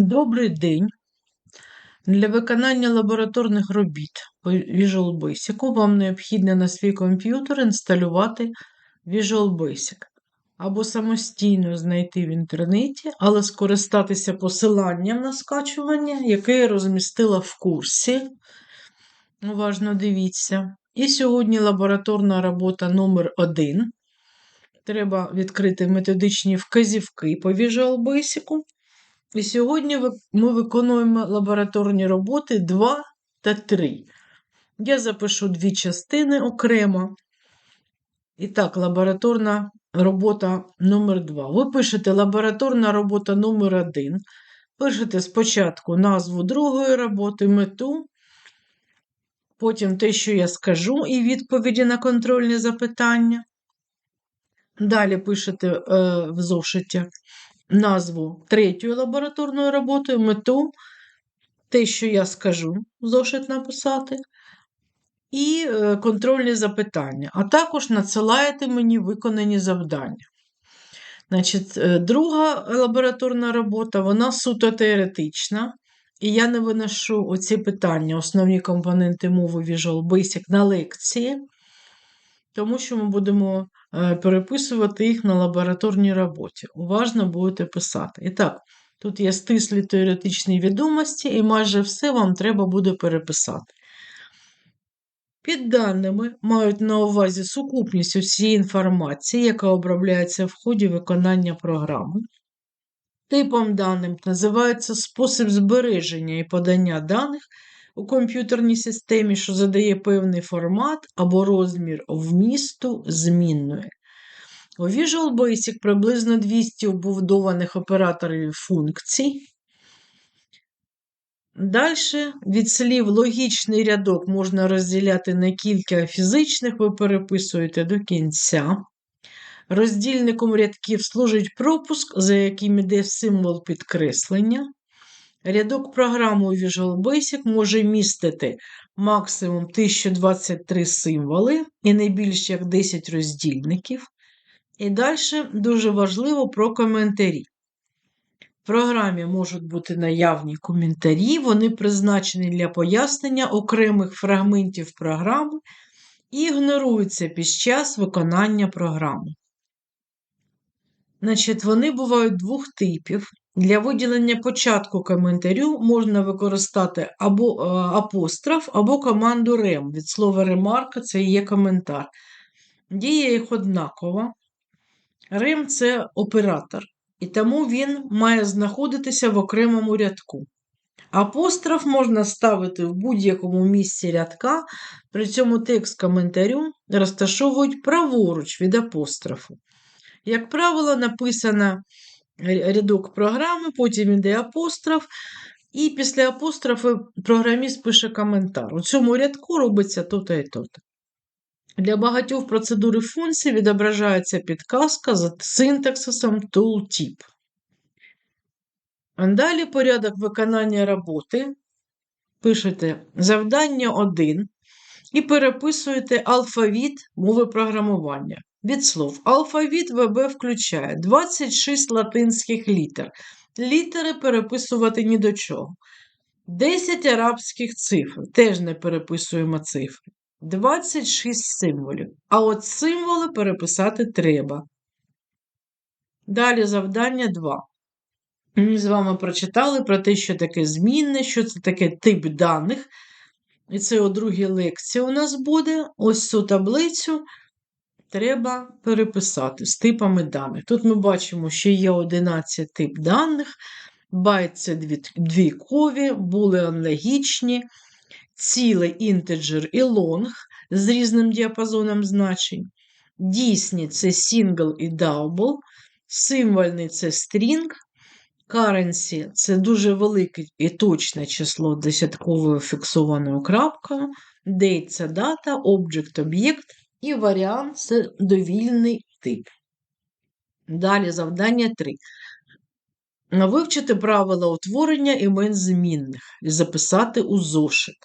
Добрий день. Для виконання лабораторних робіт по Visual Basic вам необхідно на свій комп'ютер інсталювати Visual Basic або самостійно знайти в інтернеті, але скористатися посиланням на скачування, яке я розмістила в курсі. Уважно дивіться. І сьогодні лабораторна робота номер 1 Треба відкрити методичні вказівки по Visual Basic. І сьогодні ми виконуємо лабораторні роботи 2 та 3. Я запишу дві частини окремо. І так, лабораторна робота номер 2. Ви пишете лабораторна робота номер 1. Пишете спочатку назву другої роботи, мету, потім те, що я скажу, і відповіді на контрольні запитання. Далі пишете е, в зошиті назву третьої лабораторної роботи, мету, те, що я скажу, зошит написати, і е, контрольні запитання, а також надсилаєте мені виконані завдання. Значить, е, друга лабораторна робота, вона суто теоретична, і я не виношу оці питання, основні компоненти мови Visual Basic на лекції, тому що ми будемо переписувати їх на лабораторній роботі. Уважно будете писати. І так, тут є стислі теоретичні відомості, і майже все вам треба буде переписати. Під даними мають на увазі сукупність усієї інформації, яка обробляється в ході виконання програми. Типом даним називається спосіб збереження і подання даних у комп'ютерній системі, що задає певний формат або розмір вмісту змінної. У Visual Basic приблизно 200 обудованих операторів функцій. Далі від слів логічний рядок можна розділяти на кілька фізичних, ви переписуєте до кінця. Роздільником рядків служить пропуск, за яким йде символ підкреслення. Рядок програми у Visual Basic може містити максимум 1023 символи і не більше як 10 роздільників. І далі дуже важливо про коментарі. В програмі можуть бути наявні коментарі, вони призначені для пояснення окремих фрагментів програми і ігноруються під час виконання програми. Значить, вони бувають двох типів. Для виділення початку коментарю можна використати або е, апостроф, або команду rem. Від слова ремарка це є коментар. Дія їх однакова. Rem – це оператор, і тому він має знаходитися в окремому рядку. Апостроф можна ставити в будь-якому місці рядка, при цьому текст коментарю розташовують праворуч від апострофу. Як правило, написано рядок програми, потім йде апостроф, і після апострофу програміст пише коментар. У цьому рядку робиться то-то і то-то. Для багатьох процедури функцій відображається підказка за синтаксисом tooltip. Далі порядок виконання роботи. Пишете завдання 1 і переписуєте алфавіт мови програмування. Від слов. Алфавіт ВБ включає 26 латинських літер. Літери переписувати ні до чого. 10 арабських цифр. Теж не переписуємо цифри. 26 символів. А от символи переписати треба. Далі завдання 2. Ми з вами прочитали про те, що таке змінне, що це таке тип даних. І це у другій лекції у нас буде. Ось цю таблицю треба переписати з типами даних. Тут ми бачимо, що є 11 тип даних, байт це двійкові, булеан логічні, цілий інтеджер і лонг з різним діапазоном значень. Дійсні це single і double, символьний це string, currency це дуже велике і точне число десятковою фіксованою крапкою, date – це дата, object – об'єкт, і варіант це довільний тип. Далі завдання 3. Вивчити правила утворення імен змінних і записати у зошит.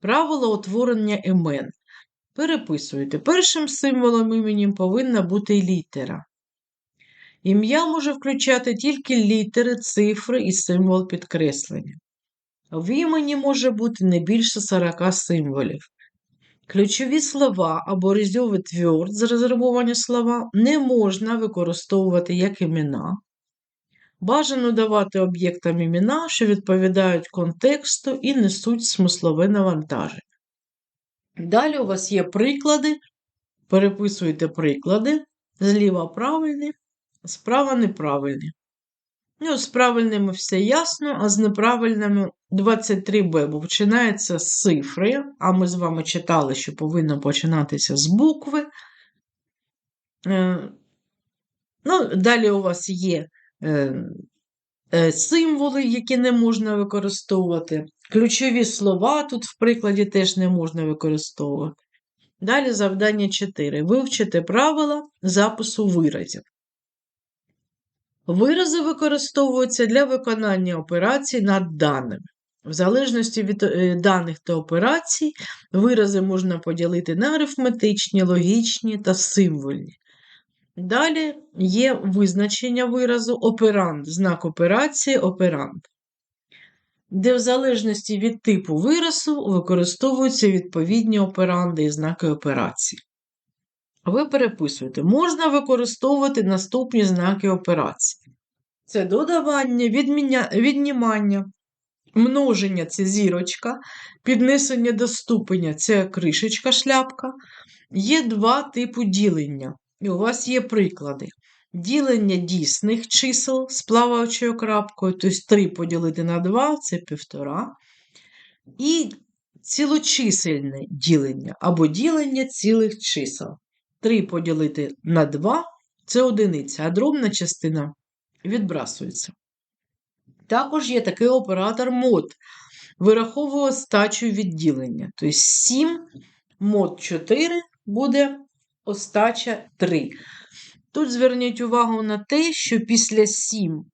Правила утворення імен. Переписуєте. Першим символом іменем повинна бути літера. Ім'я може включати тільки літери, цифри і символ підкреслення. В імені може бути не більше 40 символів. Ключові слова або різьовий тверд, зарезервовані слова, не можна використовувати як імена. Бажано давати об'єктам імена, що відповідають контексту і несуть смислове навантаження. Далі у вас є приклади. Переписуйте приклади. Зліва правильні, справа неправильні. Ну, з правильними все ясно, а з неправильними 23b, бо починається з цифри, а ми з вами читали, що повинно починатися з букви. Е, ну, Далі у вас є е, е, символи, які не можна використовувати. Ключові слова тут в прикладі теж не можна використовувати. Далі завдання 4. Вивчити правила запису виразів. Вирази використовуються для виконання операцій над даними. В залежності від е, даних та операцій, вирази можна поділити на арифметичні, логічні та символьні. Далі є визначення виразу оперант, знак операції оперант, де в залежності від типу виразу використовуються відповідні операнди і знаки операції. Ви переписуєте, можна використовувати наступні знаки операції. Це додавання, відміня... віднімання, множення це зірочка, піднесення до ступеня це кришечка шляпка. Є два типи ділення. І у вас є приклади. Ділення дійсних чисел з плаваючою крапкою, тобто 3 поділити на 2 це півтора. І цілочисельне ділення або ділення цілих чисел. 3 поділити на 2 це одиниця, а дробна частина відбрасується. Також є такий оператор мод, вираховує остачу відділення. Тобто 7 мод 4 буде остача 3. Тут зверніть увагу на те, що після 7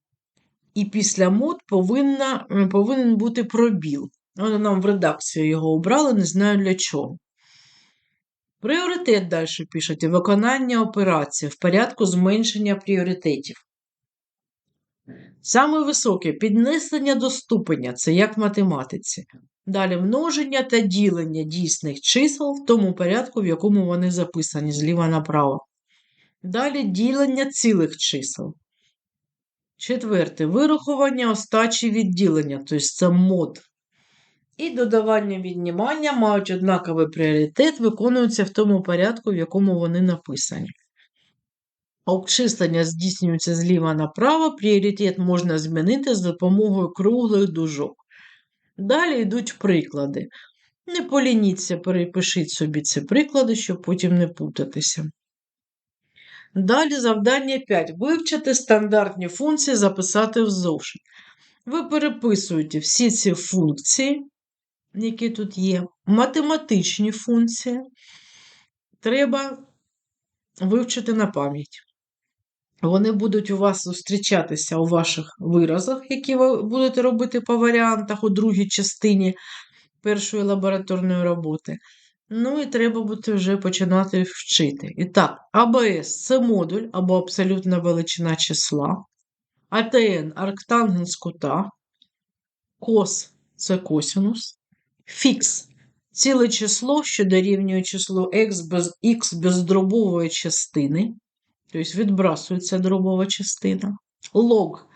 і після мод повинна, повинен бути пробіл. Вони нам в редакцію його обрали, не знаю для чого. Пріоритет далі пишуть виконання операції в порядку зменшення пріоритетів. Саме високе піднесення до ступеня це як в математиці. Далі множення та ділення дійсних чисел в тому порядку, в якому вони записані зліва направо. Далі ділення цілих чисел. Четверте вирахування остачі відділення, тобто це мод. І додавання віднімання мають однаковий пріоритет, виконуються в тому порядку, в якому вони написані. Обчислення здійснюється зліва направо, пріоритет можна змінити з допомогою круглих дужок. Далі йдуть приклади. Не полініться, перепишіть собі ці приклади, щоб потім не путатися. Далі завдання 5. Вивчити стандартні функції, записати в зошит. Ви переписуєте всі ці функції, які тут є, математичні функції. Треба вивчити на пам'ять. Вони будуть у вас зустрічатися у ваших виразах, які ви будете робити по варіантах у другій частині першої лабораторної роботи. Ну і треба буде вже починати вчити. І так, АБС це модуль або абсолютна величина числа. АТН арктангенс кута, кос це косинус, фікс ціле число, що дорівнює числу x без, x без дробової частини. Тобто відбрасується дробова частина. Лог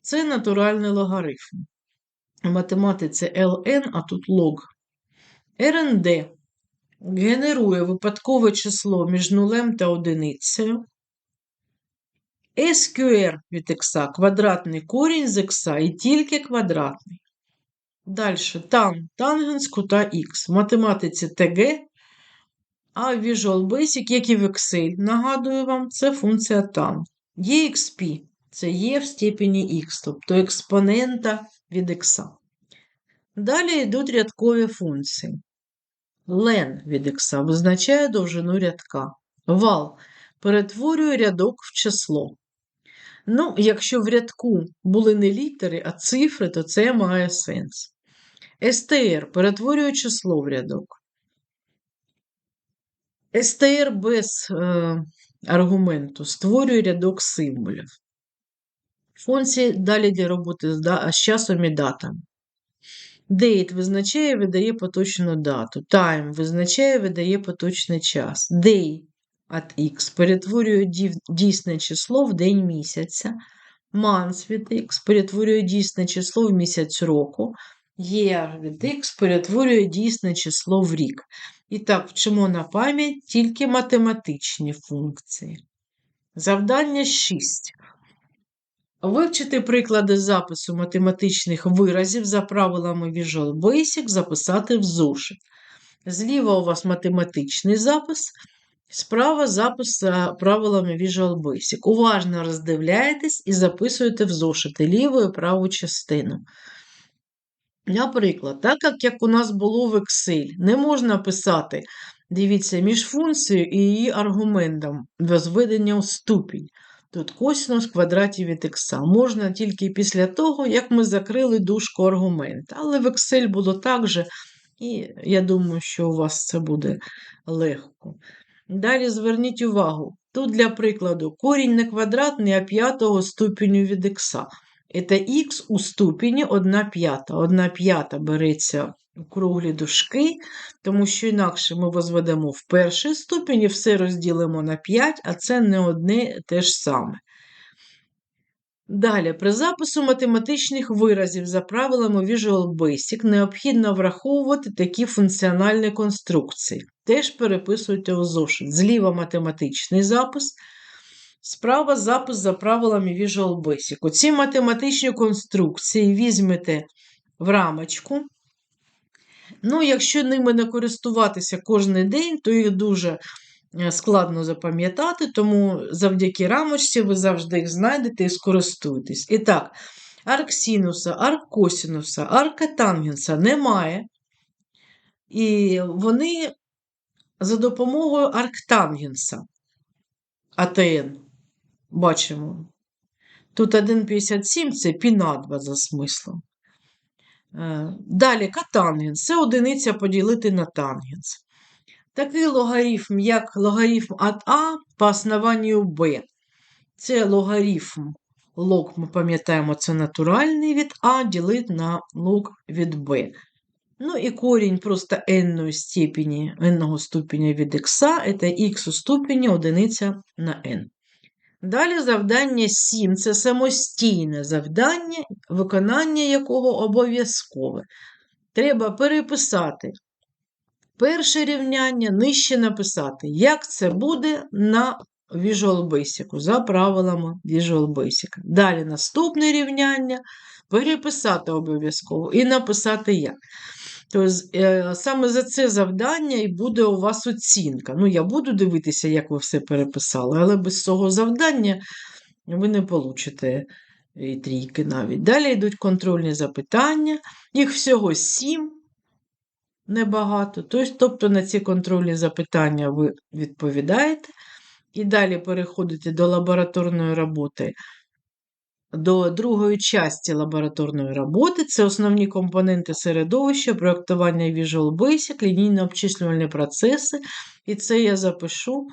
це натуральний логарифм. В математиці LN, а тут лог. РНД генерує випадкове число між нулем та одиницею. SQR від х квадратний корінь з х і тільки квадратний. Далі тан, тангенс кута х. В математиці ТГ а Visual Basic, як і в Excel, нагадую вам, це функція tan. EXP це є в степені X, тобто експонента від X. Далі йдуть рядкові функції. Len від X визначає довжину рядка. Val перетворює рядок в число. Ну, якщо в рядку були не літери, а цифри, то це має сенс. STR перетворює число в рядок. СТР без е, аргументу створює рядок символів. Функції далі для роботи з часом і датами. Date визначає видає поточну дату. Time визначає видає поточний час. Day від X перетворює дійсне число в день місяця. Month від X перетворює дійсне число в місяць року. Year від X перетворює дійсне число в рік. І так, вчимо на пам'ять тільки математичні функції. Завдання 6. Вивчити приклади запису математичних виразів за правилами Visual Basic, записати в зошит. Зліва у вас математичний запис, справа запис за правилами Visual Basic. Уважно роздивляєтесь і записуєте в зошити ліву і праву частину. Наприклад, так як, у нас було в Excel, не можна писати, дивіться, між функцією і її аргументом розведення у ступінь. Тут косинус в квадраті від х. Можна тільки після того, як ми закрили дужку аргумента. Але в Excel було так же, і я думаю, що у вас це буде легко. Далі зверніть увагу, тут для прикладу корінь не квадратний, а п'ятого ступеню від х. Це х у ступені 1 п'ята. 1 п'ята береться у круглі дужки, тому що інакше ми возведемо в ступінь і все розділимо на 5, а це не одне те ж саме. Далі, при запису математичних виразів за правилами Visual Basic необхідно враховувати такі функціональні конструкції. Теж переписуйте у зошит. Зліва математичний запис, справа запис за правилами Visual Basic. Оці математичні конструкції візьмете в рамочку. Ну, якщо ними не користуватися кожен день, то їх дуже е, складно запам'ятати, тому завдяки рамочці ви завжди їх знайдете і скористуєтесь. І так, арк синуса, арк косинуса, арка тангенса немає. І вони за допомогою арктангенса АТН бачимо. Тут 1,57 це пі на 2 за смислом. Е, Далі катангенс це одиниця поділити на тангенс. Такий логарифм, як логарифм від А по основанню Б. Це логарифм лог, ми пам'ятаємо, це натуральний від А ділити на лог від Б. Ну і корінь просто n степені, n ступеня від х, це х у ступені одиниця на n. Далі завдання 7 це самостійне завдання, виконання якого обов'язкове. Треба переписати перше рівняння, нижче написати, як це буде на Visual Basic, за правилами Visual Basic. Далі наступне рівняння переписати обов'язково і написати як. Тобто, е, саме за це завдання і буде у вас оцінка. Ну, я буду дивитися, як ви все переписали, але без цього завдання ви не получите і трійки навіть. Далі йдуть контрольні запитання, їх всього сім, небагато. Тобто на ці контрольні запитання ви відповідаєте. І далі переходите до лабораторної роботи до другої часті лабораторної роботи. Це основні компоненти середовища, проєктування Visual Basic, лінійно-обчислювальні процеси. І це я запишу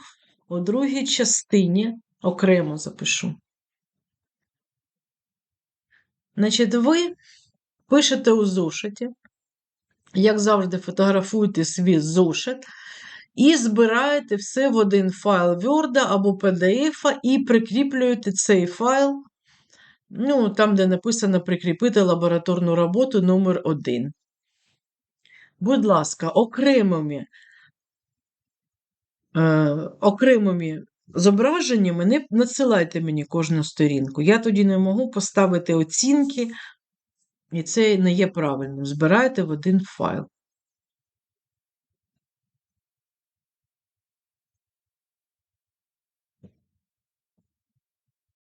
у другій частині, окремо запишу. Значить, ви пишете у зошиті, як завжди, фотографуєте свій зошит. І збираєте все в один файл Word або PDF і прикріплюєте цей файл Ну, там, де написано прикріпити лабораторну роботу номер 1 Будь ласка, окремими е, окремими зображеннями не надсилайте мені кожну сторінку. Я тоді не можу поставити оцінки, і це не є правильним. Збирайте в один файл.